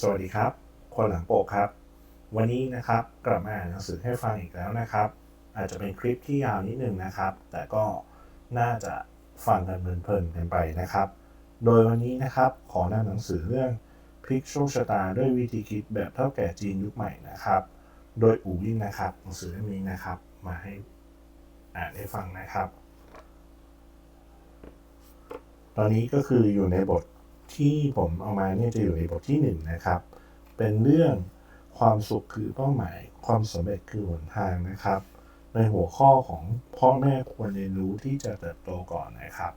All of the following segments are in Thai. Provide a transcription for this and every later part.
สวัสดีครับ คนหลังโปกครับ วันนี้นะครับกลับมาอ่านหนังสือให้ฟังอีกแล้วนะครับ อาจจะเป็นคลิปที่ยาวนิดนึงนะครับ แต่ก็น่าจะฟังกันเพลินๆกันไปนะครับ โดยวันนี้นะครับขอนำหนังสือเรื่องพลิกโชคชะตาด้วยวิธีคิดแบบเท่าแก่จีนยุคใหม่นะครับ โดยอูวินนะครับ หนังสือเล่มนี้นะครับ มาให้อ่านให้ฟังนะครับ ตอนนี้ก็คืออยู่ในบท ที่ผมเอามาเนี่ยจะอยู่ในบทที่หนึ่งนะครับ เป็นเรื่องความสุขคือเป้าหมาย ความสำเร็จคือหนทางนะครับ ในหัวข้อของพ่อแม่ควรเรียนรู้ที่จะเติบโตก่อนนะครับ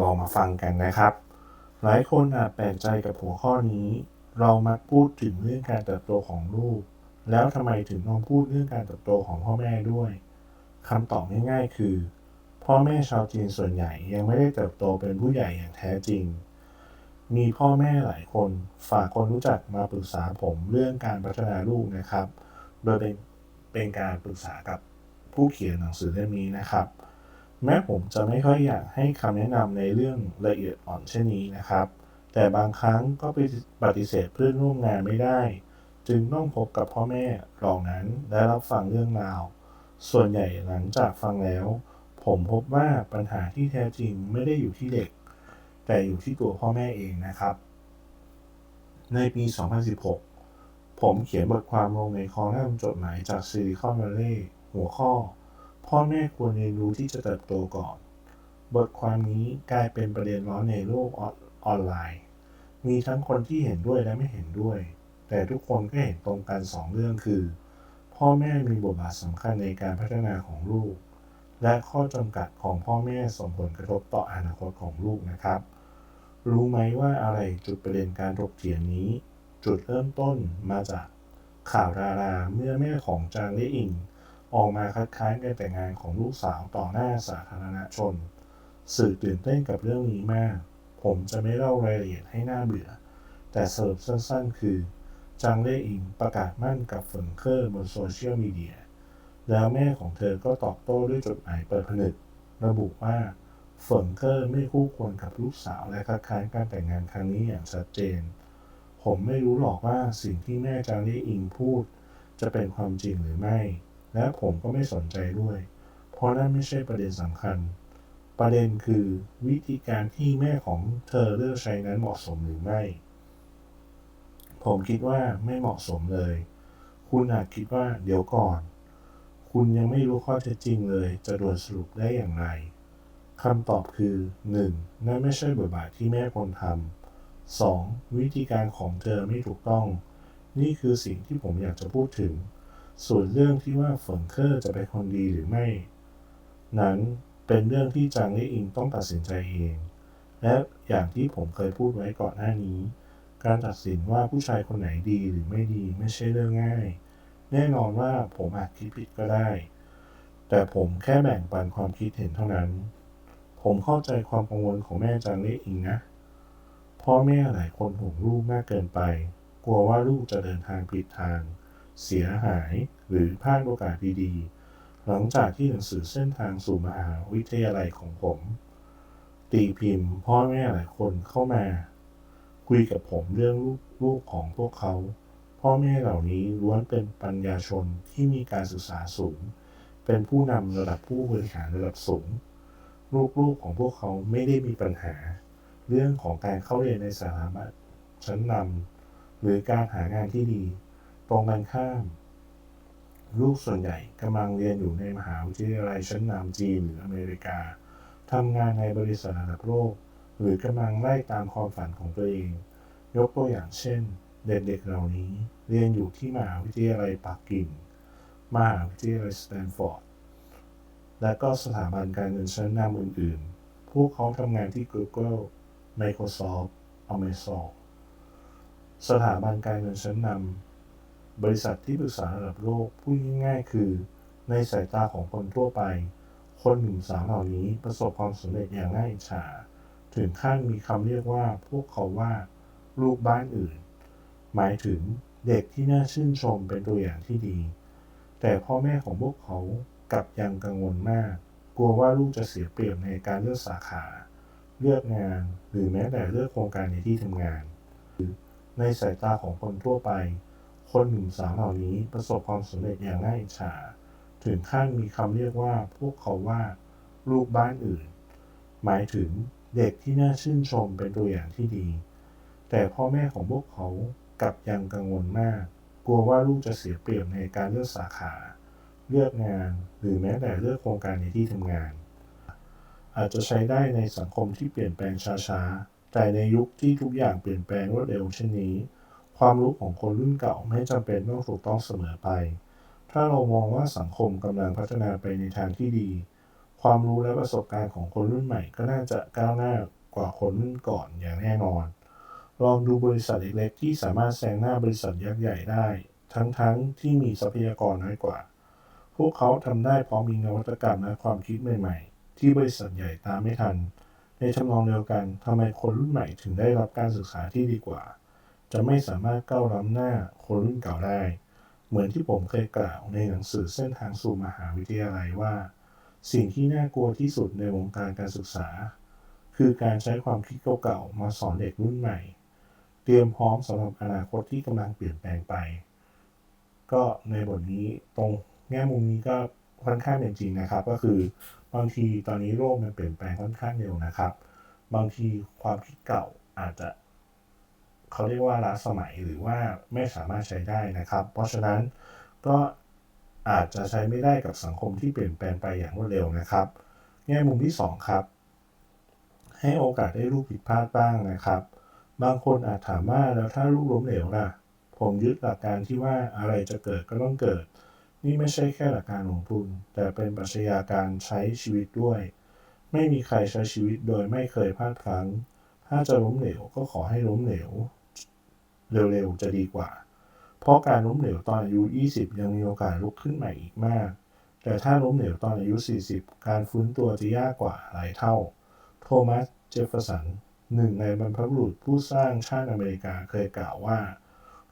ลองมาฟังกันนะครับ หลายคนอาจแปลกใจกับหัวข้อนี้ เรามักพูดถึงเรื่องการเติบโตของลูก แล้วทำไมถึงต้องพูดเรื่องการเติบโตของพ่อแม่ด้วยคำตอบง่ายๆ คือ พ่อแม่ชาวจีนส่วนใหญ่ยังไม่ได้เติบโตเป็นผู้ใหญ่อย่างแท้จริง มีพ่อแม่หลายคนฝากคนรู้จักมาปรึกษาผมเรื่องการพัฒนาลูกนะครับ โดยเป็นเป็นการปรึกษากับผู้เขียนหนังสือเล่มนี้นะครับ แม้ผมจะไม่ค่อยอยากให้คำแนะนำในเรื่องละเอียดอ่อนเช่นนี้นะครับ แต่บางครั้งก็ไปปฏิเสธเพื่อนร่วมงานไม่ได้ จึงต้องพบกับพ่อแม่เหล่านั้นและรับฟังเรื่องราว ส่วนใหญ่หลังจากฟังแล้ว ผมพบว่าปัญหาที่แท้จริงไม่ได้อยู่ที่เด็ก แต่อยู่ที่ตัวพ่อแม่เองนะครับ ในปี 2016 ผมเขียนบทความลงในคอลัมน์จดหมายจากซิลิคอนวัลเลย์หัวข้อ พ่อแม่ควรเรียนรู้ที่จะเติบโตก่อน บทความนี้กลายเป็นประเด็นร้อนในโลกออนออนไลน์ มีทั้งคนที่เห็นด้วยและไม่เห็นด้วย แต่ทุกคนก็เห็นตรงกันสองเรื่องคือ พ่อแม่มีบทบาทสำคัญในการพัฒนาของลูก และข้อจำกัดของพ่อแม่ส่งผลกระทบต่ออนาคตของลูกนะครับ รู้ไหมว่าอะไรจุดประเด็นการถกเถียงนี้ จุดเริ่มต้นมาจากข่าวดาราเมื่อแม่ของจางเล่อิง ออกมาคัดค้านการแต่งงานของลูกสาวต่อหน้าสาธารณชน สื่อตื่นเต้นกับเรื่องนี้มาก ผมจะไม่เล่ารายละเอียดให้หน่าเบื่อ แต่สรุปสั้นๆ คือจางเล่อิงประกาศมั่นกับเฟิงเคอร์บนโซเชียลมีเดีย แล้วแม่ของเธอก็ตอบโต้ด้วยจดหมายเปิดผนึก ระบุว่าเฟิงเกอร์ไม่คู่ควรกับลูกสาวและคัดค้านการแต่งงานครั้งนี้อย่างชัดเจน ผมไม่รู้หรอกว่าสิ่งที่แม่จางลี่อิงพูด จะเป็นความจริงหรือไม่ และผมก็ไม่สนใจด้วย เพราะนั่นไม่ใช่ประเด็นสำคัญ ประเด็นคือวิธีการที่แม่ของเธอเลือกใช้นั้นเหมาะสมหรือไม่ ผมคิดว่าไม่เหมาะสมเลย คุณอาจคิดว่าเดี๋ยวก่อน คุณยังไม่รู้ข้อเท็จจริงเลย จะด่วนสรุปได้อย่างไรคำตอบคือ 1. นั่นไม่ใช่บทบาทที่แม่ควรทำ 2. วิธีการของเธอไม่ถูกต้อง นี่คือสิ่งที่ผมอยากจะพูดถึง ส่วนเรื่องที่ว่าเฟิงเคอร์จะเป็นคนดีหรือไม่ นั้นเป็นเรื่องที่จางลี่อิงต้องตัดสินใจเอง และอย่างที่ผมเคยพูดไว้ก่อนหน้านี้ การตัดสินว่าผู้ชายคนไหนดีหรือไม่ดีไม่ใช่เรื่องง่าย แน่นอนว่าผมอาจคิดผิดก็ได้ แต่ผมแค่แบ่งปันความคิดเห็นเท่านั้น ผมเข้าใจความกังวลของแม่จางเล่อิงนะ พ่อแม่หลายคนห่วงลูกมากเกินไป กลัวว่าลูกจะเดินทางผิดทาง เสียหายหรือพลาดโอกาสดีๆ หลังจากที่หนังสือเส้นทางสู่มหาวิทยาลัยของผม ตีพิมพ์ พ่อแม่หลายคนเข้ามา คุยกับผมเรื่องลูกลูกของพวกเขา พ่อแม่เหล่านี้ล้วนเป็นปัญญาชนที่มีการศึกษาสูง เป็นผู้นำระดับผู้บริหารระดับสูง ลูกๆของพวกเขาไม่ได้มีปัญหา เรื่องของการเข้าเรียนในสถาบันชั้นนำหรือการหางานที่ดี ตรงกันข้าม ลูกส่วนใหญ่กำลังเรียนอยู่ในมหาวิทยาลัยชั้นนำจีนหรืออเมริกาทำงานในบริษัทระดับโลก หรือกำลังไล่ตามความฝันของตัวเอง ยกตัวอย่างเช่น เด็กๆเหล่านี้เรียนอยู่ที่มหาวิทยาลัยปักกิ่ง มหาวิทยาลัยสแตนฟอร์ด และก็สถาบันการเงินชั้นนำอื่นๆ พวกเขาทำงานที่ Google Microsoft Amazon สถาบันการเงินชั้นนำบริษัทที่ปรึกษาระดับโลกพูดง่ายๆคือ ในสายตาของคนทั่วไป คนหนุ่มสาวเหล่านี้ประสบความสำเร็จอย่างน่าอิจฉา ถึงขั้นมีคำเรียกว่าพวกเขาว่า ลูกบ้านอื่น หมายถึงเด็กที่น่าชื่นชมเป็นตัวอย่างที่ดี แต่พ่อแม่ของพวกเขากลับยังกังวลมาก กลัวว่าลูกจะเสียเปรียบในการเลือกสาขา เลือกงาน หรือแม้แต่เลือกโครงการในที่ทำงาน ในสายตาของคนทั่วไป คนหนุ่มสาวเหล่านี้ประสบความสำเร็จอย่างน่าอิจฉา ถึงขั้นมีคำเรียกว่าพวกเขาว่า ลูกบ้านอื่น หมายถึงเด็กที่น่าชื่นชมเป็นตัวอย่างที่ดี แต่พ่อแม่ของพวกเขา กลับยังกังวลมาก กลัวว่าลูกจะเสียเปรียบในการเลือกสาขา เลือกงาน หรือแม้แต่เลือกโครงการในที่ทำงาน อาจจะใช้ได้ในสังคมที่เปลี่ยนแปลงช้าๆ แต่ในยุคที่ทุกอย่างเปลี่ยนแปลงรวดเร็วเช่นนี้ ความรู้ของคนรุ่นเก่าไม่จำเป็นต้องถูกต้องเสมอไป ถ้าเรามองว่าสังคมกำลังพัฒนาไปในทางที่ดี ความรู้และประสบการณ์ของคนรุ่นใหม่ก็น่าจะก้าวหน้ากว่าคนรุ่นก่อนอย่างแน่นอน ลองดูบริษัทเล็กๆที่สามารถแซงหน้าบริษัทยักษ์ใหญ่ได้ ทั้งๆที่มีทรัพยากรน้อยกว่า พวกเขาทำได้เพราะมีนวัตกรรมและความคิดใหม่ๆ ที่บริษัทใหญ่ตามไม่ทัน ในทำนองเดียวกันทำไมคนรุ่นใหม่ถึงได้รับการศึกษาที่ดีกว่า จะไม่สามารถก้าวล้ำหน้าคนรุ่นเก่าได้ เหมือนที่ผมเคยกล่าวในหนังสือเส้นทางสู่มหาวิทยาลัยว่า สิ่งที่น่ากลัวที่สุดในวงการการศึกษา คือการใช้ความคิดเก่าๆมาสอนเด็กรุ่นใหม่ ตรียมพร้อมสำหรับอนาคตที่กำลังเปลี่ยนแปลงไป ก็ในบทนี้ตรงแง่มุมนี้ก็ค่อนข้างเป็นจริงนะครับ ก็คือบางทีตอนนี้โลกมันเปลี่ยนแปลงค่อนข้างเร็วนะครับ บางทีความคิดเก่าอาจจะเขาเรียกว่าล้าสมัยหรือว่าไม่สามารถใช้ได้นะครับ เพราะฉะนั้นก็อาจจะใช้ไม่ได้กับสังคมที่เปลี่ยนแปลงไปอย่างรวดเร็วนะครับ แง่มุมที่ 2 ครับ ให้โอกาสได้ลูกผิดพลาดบ้างนะครับ บางคนอาจถามว่าแล้วถ้าลูกล้มเหลวล่ะ ผมยึดหลักการที่ว่าอะไรจะเกิดก็ต้องเกิด นี่ไม่ใช่แค่หลักการลงทุน แต่เป็นปรัชญาการใช้ชีวิตด้วย ไม่มีใครใช้ชีวิตโดยไม่เคยพลาดพลั้ง ถ้าจะล้มเหลวก็ขอให้ล้มเหลว เร็วๆจะดีกว่า เพราะการล้มเหลวตอนอายุ 20 ยังมีโอกาสลุกขึ้นใหม่อีกมาก แต่ถ้าล้มเหลวตอนอายุ 40 การฟื้นตัวจะยากกว่าหลายเท่า โทมัส เจฟเฟอร์สัน หนึ่งในบรรพบุรุษผู้สร้างชาติอเมริกาเคยกล่าวว่า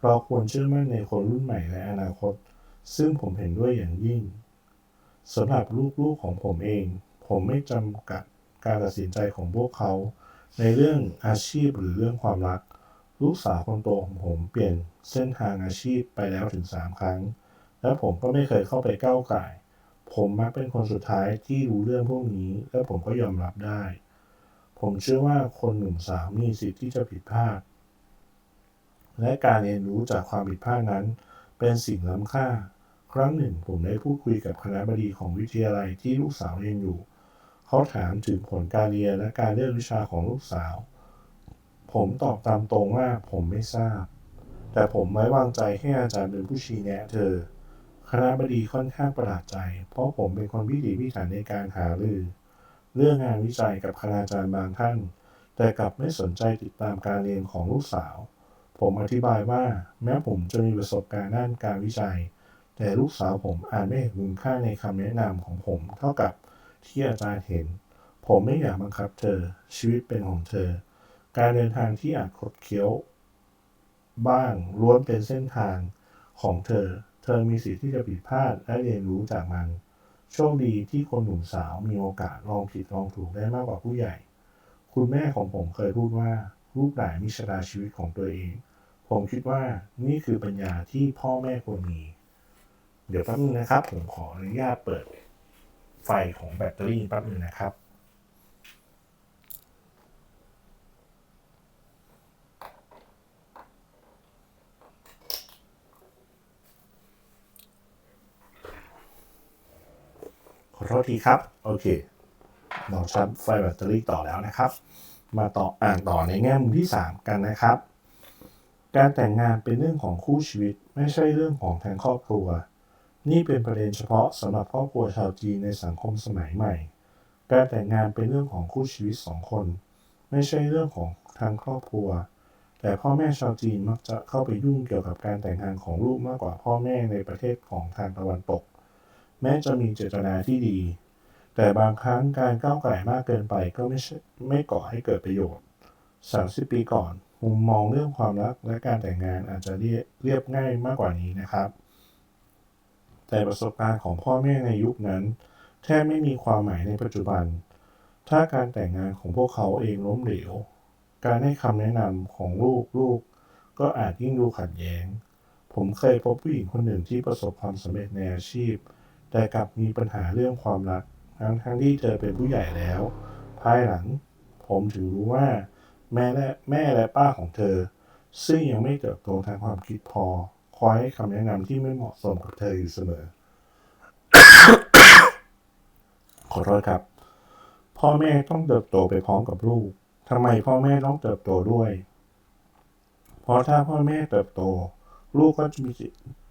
เราควรเชื่อมั่นในคนรุ่นใหม่ในอนาคต ซึ่งผมเห็นด้วยอย่างยิ่งสำหรับลูกๆของผมเอง ผมไม่จำกัดการตัดสินใจของพวกเขา ในเรื่องอาชีพหรือเรื่องความรัก ลูกสาวคนโตของผมเปลี่ยนเส้นทางอาชีพไปแล้วถึง 3 ครั้ง และผมก็ไม่เคยเข้าไปก้าวไก่ ผมมักเป็นคนสุดท้ายที่รู้เรื่องพวกนี้ และผมก็ยอมรับได้ ผมเชื่อว่าคนหนุ่มสาวมีสิทธิ์ที่จะผิดพลาด และการเรียนรู้จากความผิดพลาดนั้น เป็นสิ่งล้ำค่า ครั้งหนึ่งผมได้พูดคุยกับคณะบดีของวิทยาลัยที่ลูกสาวเรียนอยู่ เขาถามถึงผลการเรียนและการเลือกวิชาของลูกสาว ผมตอบตามตรงว่าผมไม่ทราบ แต่ผมไว้วางใจให้อาจารย์เป็นผู้ชี้แนะเธอคณะบดีค่อนข้างประหลาดใจ เพราะผมเป็นคนพิถีพิถันในการหารือ เรื่องงานวิจัยกับคณาจารย์บางท่าน แต่กลับไม่สนใจติดตามการเรียนของลูกสาว ผมอธิบายว่าแม้ผมจะมีประสบการณ์ด้านการวิจัย แต่ลูกสาวผมอาจไม่เห็นคุณค่าในคำแนะนำของผม เท่ากับที่อาจารย์เห็น ผมไม่อยากบังคับเธอ ชีวิตเป็นของเธอ การเดินทางที่อาจคดเคี้ยว บ้างล้วนเป็นเส้นทางของเธอ เธอมีสิทธิ์ที่จะผิดพลาดและเรียนรู้จากมัน โชคดีที่คนหนุ่มสาวมีโอกาสลองผิดลองถูกได้มากกว่าผู้ใหญ่ คุณแม่ของผมเคยพูดว่า ลูกหลานมีชะตาชีวิตของตัวเอง ผมคิดว่านี่คือปัญญาที่พ่อแม่ควรมี เดี๋ยวแป๊บนึงนะครับ ผมขออนุญาตเปิดไฟของแบตเตอรี่แป๊บนึงนะครับ ขอโทษทีครับ โอเคเราชาร์จไฟแบตเตอรี่ต่อแล้วนะครับ มาต่ออ่านต่อในแง่มุมที่ 3 กันนะครับ การแต่งงานเป็นเรื่องของคู่ชีวิต ไม่ใช่เรื่องของทางครอบครัว นี่เป็นประเด็นเฉพาะสำหรับครอบครัวชาวจีนในสังคมสมัยใหม่ การแต่งงานเป็นเรื่องของคู่ชีวิตสองคน ไม่ใช่เรื่องของทางครอบครัว แต่พ่อแม่ชาวจีนมักจะเข้าไปยุ่งเกี่ยวกับการแต่งงานของลูกมากกว่าพ่อแม่ในประเทศของทางตะวันตก แม้จะมีเจตนาที่ดี แต่บางครั้งการก้าวไก่มากเกินไปก็ไม่ไม่ก่อให้เกิดประโยชน์ 30 ปีก่อน มุมมองเรื่องความรักและการแต่งงานอาจจะเรียเรียบง่ายมากกว่านี้นะครับ แต่ประสบการณ์ของพ่อแม่ในยุคนั้น แทบไม่มีความหมายในปัจจุบัน ถ้าการแต่งงานของพวกเขาเองล้มเหลว การให้คำแนะนำของลูกลูกก็อาจยิ่งดูขัดแย้ง ผมเคยพบผู้หญิงคนหนึ่งที่ประสบความสำเร็จในอาชีพ แต่กลับมีปัญหาเรื่องความรัก ทั้งทั้งที่เธอเป็นผู้ใหญ่แล้ว ภายหลัง ผมถึงรู้ว่า แม่และแม่และป้าของเธอ ซึ่งยังไม่เติบโตทางความคิดพอ คอยให้คำแนะนำที่ไม่เหมาะสมกับเธออยู่เสมอ ขอโทษครับ พ่อแม่ต้องเติบโตไปพร้อมกับลูกทำไมพ่อแม่ต้องเติบโตด้วย เพราะถ้าพ่อแม่เติบโต ลูกก็จะมี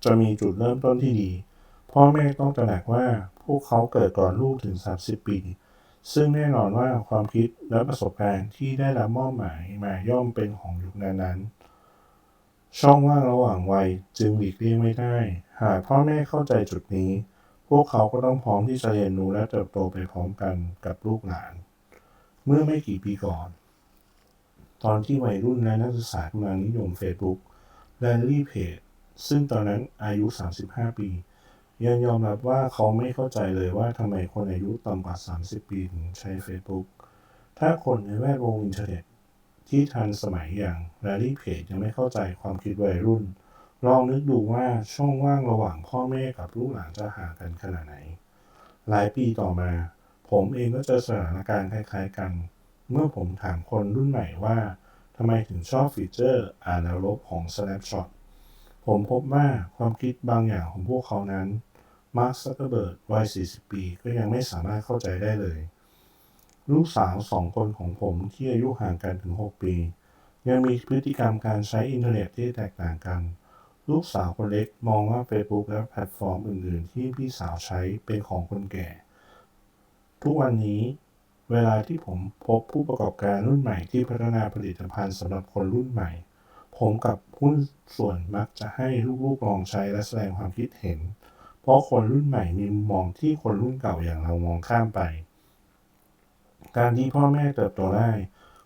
จะมีจุดเริ่มต้นที่ดี พ่อแม่ต้องตระหนักว่าพวกเขาเกิดก่อนลูกถึง 30 ปี ซึ่งแน่นอนว่าความคิดและประสบการณ์ที่ได้รับมอบหมายมาย่อมเป็นของยุคนั้นๆ ช่องว่างระหว่างวัยจึงหลีกเลี่ยงไม่ได้ หากพ่อแม่เข้าใจจุดนี้ พวกเขาก็ต้องพร้อมที่จะเรียนรู้และเติบโตไปพร้อมกันกับลูกหลาน เมื่อไม่กี่ปีก่อน ตอนที่วัยรุ่นและนักศึกษากำลังนิยม Facebook และรีเพจซึ่งตอนนั้นอายุ 35 ปี ยังยอมรับว่าเขาไม่เข้าใจเลยว่าทำไมคนอายุต่ำกว่า 30 ปีถึงใช้ Facebook ถ้าคนในแวดวงอินเทอร์เน็ตที่ทันสมัยอย่างแรลรี่เพจยังไม่เข้าใจความคิดวัยรุ่น ลองนึกดูว่าช่องว่างระหว่างพ่อแม่กับลูกหลานจะห่างกันขนาดไหน หลายปีต่อมา ผมเองก็เจอสถานการณ์คล้ายๆกัน เมื่อผมถามคนรุ่นใหม่ว่าทำไมถึงชอบฟีเจอร์อ่านแนวลบของ Snapshot ผมพบว่าความคิดบางอย่างของพวกเขานั้น มาร์คซักเกอร์เบิร์ดวัย 40 ปีก็ยังไม่สามารถเข้าใจได้เลย ลูกสาวสองคนของผมที่อายุห่างกันถึง 6 ปี ยังมีพฤติกรรมการใช้อินเทอร์เน็ตที่แตกต่างกัน ลูกสาวคนเล็กมองว่า Facebook และแพลตฟอร์มอื่น ๆ ที่พี่สาวใช้เป็นของคนแก่ ทุกวันนี้เวลาที่ผมพบผู้ประกอบการรุ่นใหม่ที่พัฒนาผลิตภัณฑ์สำหรับคนรุ่นใหม่ ผมกับหุ้นส่วนมักจะให้ลูกๆลองใช้และแสดงความคิดเห็น เพราะคนรุ่นใหม่มีมุมมองที่คนรุ่นเก่าอย่างเรามองข้ามไป การที่พ่อแม่เติบโตได้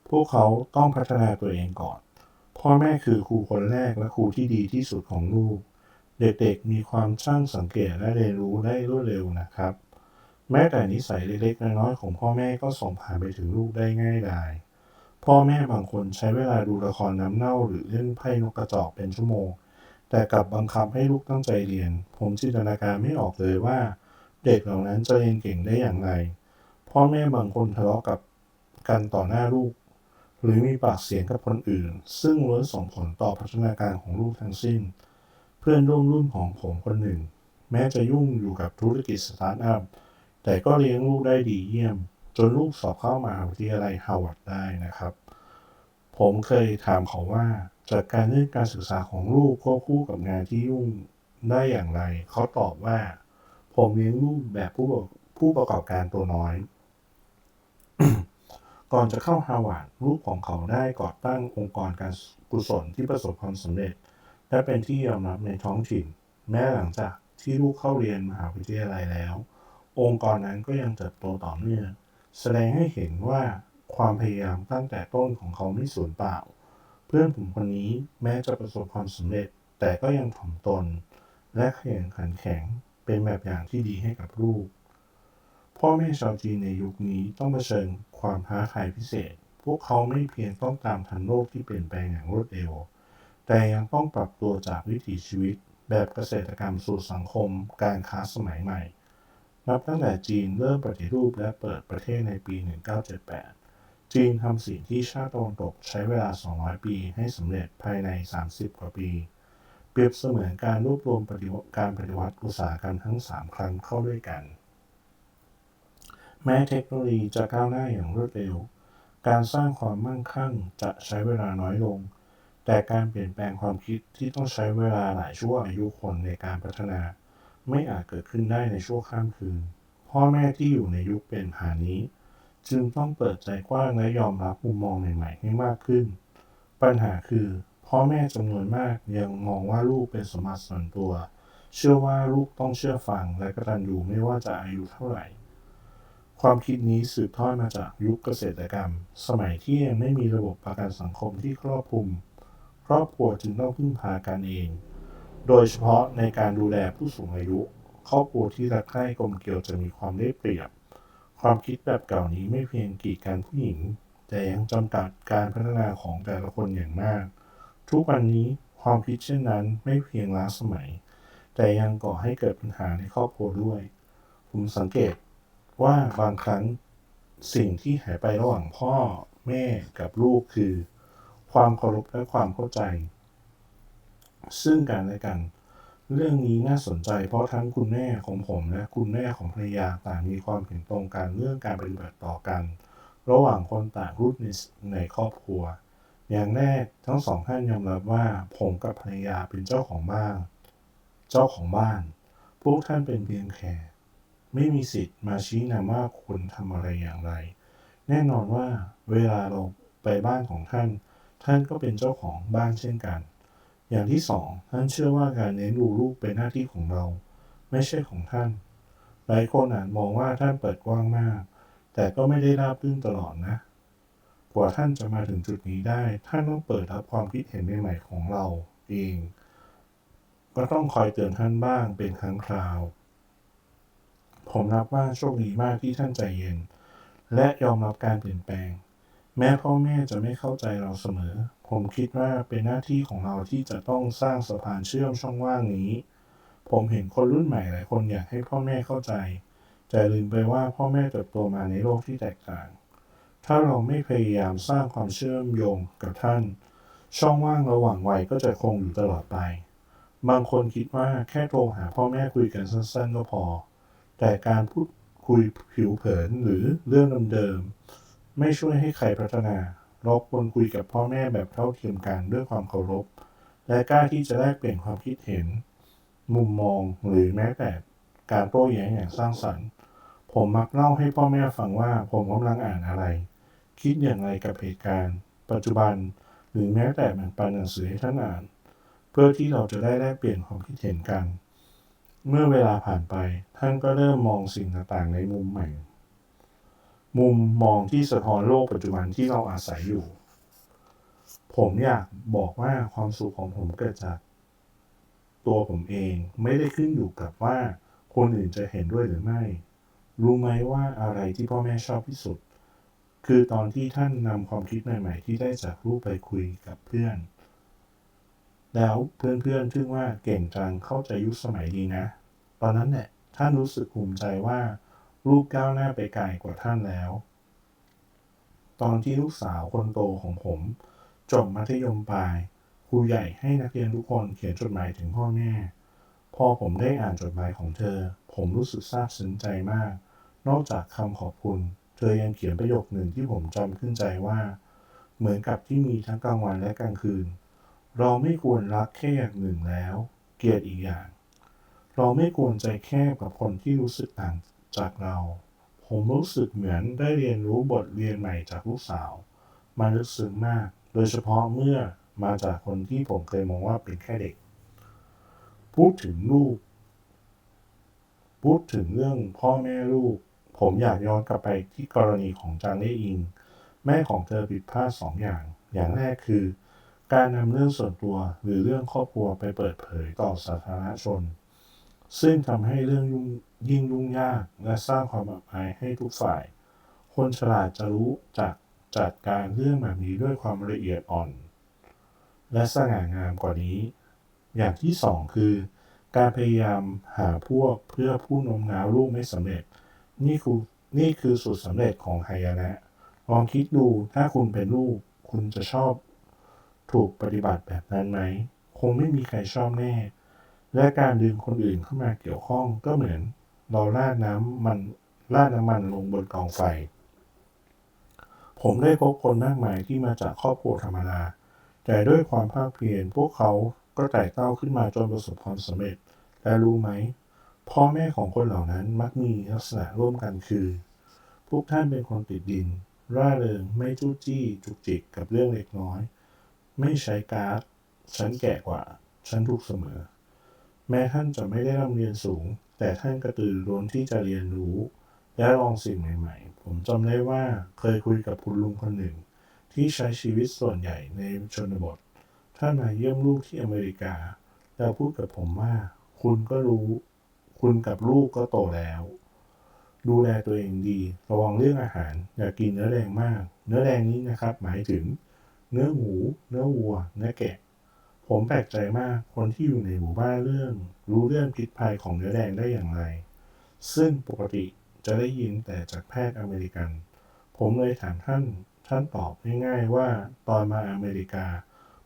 พวกเขาต้องพัฒนาตัวเองก่อน พ่อแม่คือครูคนแรกและครูที่ดีที่สุดของลูก เด็กๆมีความช่างสังเกตและเรียนรู้ได้รวดเร็วนะครับ แม้แต่นิสัยเล็กๆน้อยๆของพ่อแม่ก็ส่งผ่านไปถึงลูกได้ง่ายดาย พ่อแม่บางคนใช้เวลาดูละครน้ำเน่าหรือเล่นไพ่นกกระจอกเป็นชั่วโมง แต่กลับบังคับให้ลูกตั้งใจเรียน ผมจินตนาการไม่ออกเลยว่า เด็กเหล่านั้นจะเรียนเก่งได้อย่างไร พ่อแม่บางคนทะเลาะกับกันต่อหน้าลูก หรือมีปากเสียงกับคนอื่น ซึ่งล้วนส่งผลต่อพัฒนาการของลูกทั้งสิ้น เพื่อนร่วมรุ่นของผมคนหนึ่ง แม้จะยุ่งอยู่กับธุรกิจสตาร์ทอัพแต่ก็เลี้ยงลูกได้ดีเยี่ยม จนลูกสอบเข้ามหาวิทยาลัยฮาร์วาร์ดได้นะครับ ผมเคยถามเขาว่าจัดการเรื่องการศึกษาของลูกควบคู่กับงานที่ยุ่งได้อย่างไร เขาตอบว่า ผมเลี้ยงลูกแบบผู้ประผู้ประกอบการตัวน้อย ก่อนจะเข้าฮาวาดลูกของเขาได้ก่อตั้งองค์กรการกุศลที่ประสบความสำเร็จ และเป็นที่ยอมรับในท้องถิ่น แม้หลังจากที่ลูกเข้าเรียนมหาวิทยาลัยแล้ว องค์กรนั้นก็ยังเติบโตต่อเนื่อง แสดงให้เห็นว่าความพยายามตั้งแต่ต้นของเขาไม่สูญเปล่า เพื่อนผมคนนี้แม้จะประสบความสำเร็จแต่ก็ยังถ่อมตน และขยันขันแข็งเป็นแบบอย่างที่ดีให้กับลูก พ่อแม่ชาวจีนในยุคนี้ต้องเผชิญความท้าทายพิเศษ พวกเขาไม่เพียงต้องตามทันโลกที่เปลี่ยนแปลงอย่างรวดเร็ว แต่ยังต้องปรับตัวจากวิถีชีวิต แบบเกษตรกรรมสู่สังคม การค้าสมัยใหม่ นับตั้งแต่จีนเริ่มปฏิรูปและเปิดประเทศในปี 1978 จีนทำสิ่งที่ชาติตะวันตกใช้เวลา 200 ปีให้สำเร็จภายใน 30 กว่าปี เปรียบเสมือนการรวบรวมปฏิวัติการปฏิวัติอุตสาหกรรมทั้ง 3 ครั้งเข้าด้วยกัน แม้เทคโนโลยีจะก้าวหน้าอย่างรวดเร็ว การสร้างความมั่งคั่งจะใช้เวลาน้อยลง แต่การเปลี่ยนแปลงความคิดที่ต้องใช้เวลาหลายชั่วอายุคนในการพัฒนา ไม่อาจเกิดขึ้นได้ในชั่วข้ามคืน พ่อแม่ที่อยู่ในยุคเปลี่ยนผ่านนี้ จึงต้องเปิดใจกว้างและยอมรับมุมมองใหม่ๆให้มากขึ้น ปัญหาคือ พ่อแม่จำนวนมากยังมองว่าลูกเป็นสมบัติส่วนตัว เชื่อว่าลูกต้องเชื่อฟังและกตัญญูไม่ว่าจะอายุเท่าไหร่ ความคิดนี้สืบทอดมาจากยุคเกษตรกรรม สมัยที่ยังไม่มีระบบประกันสังคมที่ครอบคลุม ครอบครัวจึงต้องพึ่งพากันเอง โดยเฉพาะในการดูแลผู้สูงอายุ ครอบครัวที่รักใคร่กลมเกลียวจะมีความได้เปรียบ ความคิดแบบเก่านี้ไม่เพียงกีดกันผู้หญิง แต่ยังจำกัดการพัฒนาของแต่ละคนอย่างมาก ทุกวันนี้ความคิดเช่นนั้นไม่เพียงล้าสมัย แต่ยังก่อให้เกิดปัญหาในครอบครัวด้วย ผมสังเกตว่าบางครั้งสิ่งที่หายไประหว่างพ่อ แม่กับลูกคือ ความเคารพและความเข้าใจ ซึ่งกันและกัน เรื่องนี้น่าสนใจ เพราะทั้งคุณแม่ของผมและคุณแม่ของภรรยาต่างมีความเห็นตรงกันเรื่องการปฏิบัติต่อกัน ระหว่างคนต่างรุ่นในในครอบครัว อย่างแรกทั้งสองท่านยอมรับว่า ผมกับภรรยาเป็นเจ้าของบ้านเจ้าของบ้าน พวกท่านเป็นเพียงแขกไม่มีสิทธิ์มาชี้นำว่าคุณทำอะไรอย่างไร แน่นอนว่าเวลาเราไปบ้านของท่าน ท่านก็เป็นเจ้าของบ้านเช่นกัน อย่างที่สองท่านเชื่อว่าการเลี้ยงดูลูกเป็นหน้าที่ของเรา ไม่ใช่ของท่าน หลายคนอาจมองว่าท่านเปิดกว้างมาก แต่ก็ไม่ได้ราบรื่นตลอดนะ กว่าท่านจะมาถึงจุดนี้ได้ ท่านต้องเปิดรับความคิดเห็นใหม่ๆของเราเอง ก็ต้องคอยเตือนท่านบ้างเป็นครั้งคราว ผมนับว่าโชคดีมากที่ท่านใจเย็น และยอมรับการเปลี่ยนแปลง แม้พ่อแม่จะไม่เข้าใจเราเสมอ ผมคิดว่าเป็นหน้าที่ของเราที่จะต้องสร้างสะพานเชื่อมช่องว่างนี้ ผมเห็นคนรุ่นใหม่หลายคนอยากให้พ่อแม่เข้าใจ แต่ลืมไปว่าพ่อแม่เติบโตมาในโลกที่แตกต่าง ถ้าเราไม่พยายามสร้างความเชื่อมโยงกับท่าน ช่องว่างระหว่างวัยก็จะคงอยู่ตลอดไป บางคนคิดว่าแค่โทรหาพ่อแม่คุยกันสั้นๆก็พอ แต่การพูดคุยผิวเผินหรือเรื่องเดิมๆไม่ช่วยให้ใครพัฒนา เราควรคุยกับพ่อแม่แบบเท่าเทียมกันด้วยความเคารพ และกล้าที่จะแลกเปลี่ยนความคิดเห็น มุมมองหรือแม้แต่การโต้แย้งอย่างสร้างสรรค์ ผมมักเล่าให้พ่อแม่ฟังว่าผมกำลังอ่านอะไร คิดอย่างไรกับเหตุการณ์ ปัจจุบัน หรือแม้แต่แบ่งปันหนังสือให้ท่านอ่าน เพื่อที่เราจะได้แลกเปลี่ยนความคิดเห็นกัน เมื่อเวลาผ่านไปท่านก็เริ่มมองสิ่งต่างๆในมุมใหม่ มุมมองที่สะท้อนโลกปัจจุบันที่เราอาศัยอยู่ ผมอยากบอกว่าความสุขของผมเกิดจากตัวผมเองไม่ได้ขึ้นอยู่กับว่าคนอื่นจะเห็นด้วยหรือไม่ รู้ไหมว่าอะไรที่พ่อแม่ชอบที่สุด คือตอนที่ท่านนำความคิดใหม่ ๆ ที่ได้จากลูกไปคุยกับเพื่อน แล้วเพื่อนๆทึ่งว่าเก่งจังเข้าใจยุคสมัยดีนะ ตอนนั้นเนี่ยท่านรู้สึกภูมิใจว่า ลูกก้าวหน้าไปไกลกว่าท่านแล้ว ตอนที่ลูกสาวคนโตของผมจบมัธยมปลายครูใหญ่ให้นักเรียนทุกคนเขียนจดหมายถึงพ่อแม่ พอผมได้อ่านจดหมายของเธอ ผมรู้สึกซาบซึ้งใจมาก นอกจากคำขอบคุณ เธอยังเขียนประโยคหนึ่งที่ผมจำขึ้นใจว่า เหมือนกับที่มีทั้งกลางวันและกลางคืน เราไม่ควรรักแค่อย่างหนึ่งแล้ว เกลียดอีกอย่าง เราไม่ควรใจแคบกับคนที่รู้สึกต่าง จากเรา ผมรู้สึกเหมือนได้เรียนรู้บทเรียนใหม่จากลูกสาว มันลึกซึ้งมาก โดยเฉพาะเมื่อมาจากคนที่ผมเคยมองว่าเป็นแค่เด็ก พูดถึงลูก พูดถึงเรื่องพ่อแม่ลูก ผมอยากย้อนกลับไปที่กรณีของจางเล่อิง แม่ของเธอผิดพลาดสองอย่าง อย่างแรกคือ การนำเรื่องส่วนตัวหรือเรื่องครอบครัวไปเปิดเผยต่อสาธารณชน ซึ่งทำให้เรื่องยุ่ง ยิ่งยุ่งยากและสร้างความอับอายให้ทุกฝ่าย คนฉลาดจะรู้จักจัดการเรื่องแบบนี้ด้วยความละเอียดอ่อน และสง่างามกว่านี้ อย่างที่สองคือ การพยายามหาพวกเพื่อผู้นมน้าวลูกไม่สำเร็จ นี่คือนี่คือสูตรสำเร็จของไฮยานะลองคิดดูถ้าคุณเป็นลูก คุณจะชอบถูกปฏิบัติแบบนั้นไหม คงไม่มีใครชอบแน่ และการดึงคนอื่นเข้ามาเกี่ยวข้องก็เหมือน เราราดน้ำมันราดน้ำมันลงบนกองไฟ ผมได้พบคนมากมายที่มาจากครอบครัวธรรมดา แต่ด้วยความภาคเพียรพวกเขาก็ไต่เต้าขึ้นมาจนประสบความสำเร็จ และรู้ไหม พ่อแม่ของคนเหล่านั้นมักมีลักษณะร่วมกันคือ พวกท่านเป็นคนติดดิน ร่าเริง ไม่จู้จี้ จุกจิกกับเรื่องเล็กน้อย ไม่ใช้การ์ดฉันแก่กว่า ฉันถูกเสมอ แม้ท่านจะไม่ได้ร่ำเรียนสูง แต่ท่านกระตือร้นที่จะเรียนรู้ และลองสิ่งใหม่ ๆ ผมจำได้ว่าเคยคุยกับคุณลุงคนหนึ่ง ที่ใช้ชีวิตส่วนใหญ่ในชนบท ท่านมาเยี่ยมลูกที่อเมริกา แล้วพูดกับผมว่า คุณก็รู้ คุณกับลูกก็โตแล้ว ดูแลตัวเองดี ระวังเรื่องอาหาร อย่ากินเนื้อแดงมาก เนื้อแดงนี้นะครับ หมายถึง เนื้อหมู เนื้อวัว เนื้อแกะ ผมแปลกใจมากคนที่อยู่ในหมู่บ้านเรื่อง รู้เรื่องพิษภัยของเนื้อแดงได้อย่างไร ซึ่งปกติจะได้ยินแต่จากแพทย์อเมริกัน ผมเลยถามท่าน ท่านตอบง่ายๆว่าตอนมาอเมริกา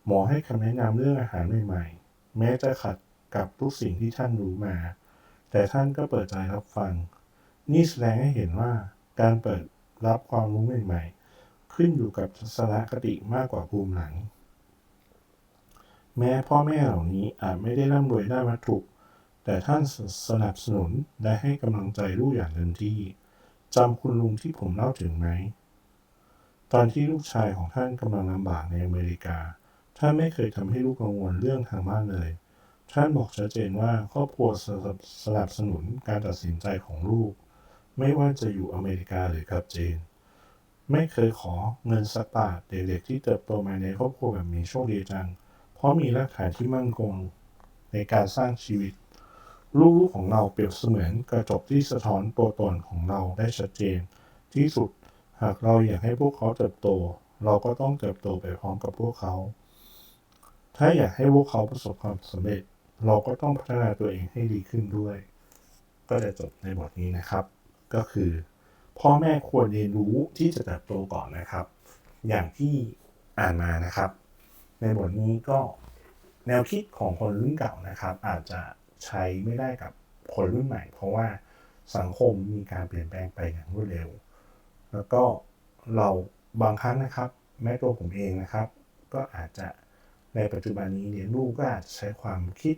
หมอให้คำแนะนำเรื่องอาหารใหม่ๆ แม้จะขัดกับทุกสิ่งที่ท่านรู้มา แต่ท่านก็เปิดใจรับฟัง นี่แสดงให้เห็นว่าการเปิดรับความรู้ใหม่ๆ ขึ้นอยู่กับทัศนคติมากกว่าภูมิหลัง แม้พ่อแม่เหล่านี้อาจไม่ได้ร่ำรวยด้านวัตถุ แต่ท่านสนับสนุนและให้กำลังใจลูกอย่างเต็มที่จำคุณลุงที่ผมเล่าถึงไหม ตอนที่ลูกชายของท่านกำลังลำบากในอเมริกา ท่านไม่เคยทำให้ลูกกังวลเรื่องทางบ้านเลย ท่านบอกชัดเจนว่าครอบครัวสนับสนุนการตัดสินใจของลูก ไม่ว่าจะอยู่อเมริกาหรือกับจีนไม่เคยขอเงินสักบาทเด็กๆที่เติบโตมาในครอบครัวแบบนี้โชคดีจัง ราะมีรากฐานที่มั่นคงในการสร้างชีวิต ลูกๆของเราเปรียบเสมือนกระจกที่สะท้อนตัวตนของเราได้ชัดเจน ที่สุดหากเราอยากให้พวกเขาเติบโต เราก็ต้องเติบโตไปพร้อมกับพวกเขา ถ้าอยากให้พวกเขาประสบความสำเร็จ เราก็ต้องพัฒนาตัวเองให้ดีขึ้นด้วย ก็จะจบในบทนี้นะครับ ก็คือ พ่อแม่ควรเรียนรู้ที่จะเติบโตก่อนนะครับ อย่างที่อ่านมานะครับ ในบทนี้ก็แนวคิดของคนรุ่นเก่านะครับ อาจจะใช้ไม่ได้กับคนรุ่นใหม่ เพราะว่าสังคมมีการเปลี่ยนแปลงไปอย่างรวดเร็ว แล้วก็เราบางครั้งนะครับ แม้ตัวผมเองนะครับ ก็อาจจะในปัจจุบันนี้เนี่ยลูกก็อาจจะใช้ความคิด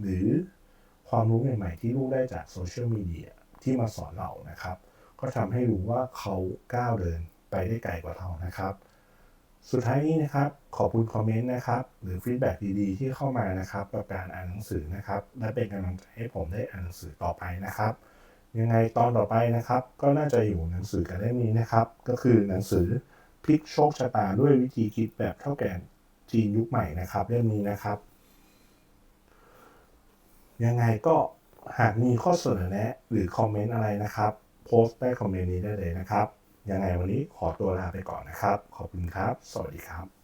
หรือความรู้ใหม่ๆที่ลูกได้จากโซเชียลมีเดียที่มาสอนเรานะครับ ก็ทำให้รู้ว่าเขาก้าวเดินไปได้ไกลกว่าเรานะครับ สุดท้ายนี้นะครับ ขอบคุณคอมเมนต์นะครับ หรือฟีดแบ็ดีๆ ที่เข้ามานะครับกับการอ่านหนังสือนะครับ และเป็นกำลังใจให้ผมได้อ่านหนังสือต่อไปนะครับ ยังไงตอนต่อไปนะครับ ก็น่าจะอยู่หนังสือกันเล่มนี้นะครับ ก็คือหนังสือพลิกโชคชะตาด้วยวิธีคิดแบบเท่าแก่จีนยุคใหม่นะครับเล่มนี้นะครับ ยังไงก็หากมีข้อเสนอแนะ หรือคอมเมนต์อะไรนะครับ โพสต์ใต้คอมเมนต์นี้ได้เลยนะครับ ยังไงวันนี้ขอตัวลาไปก่อนนะครับ ขอบคุณครับ สวัสดีครับ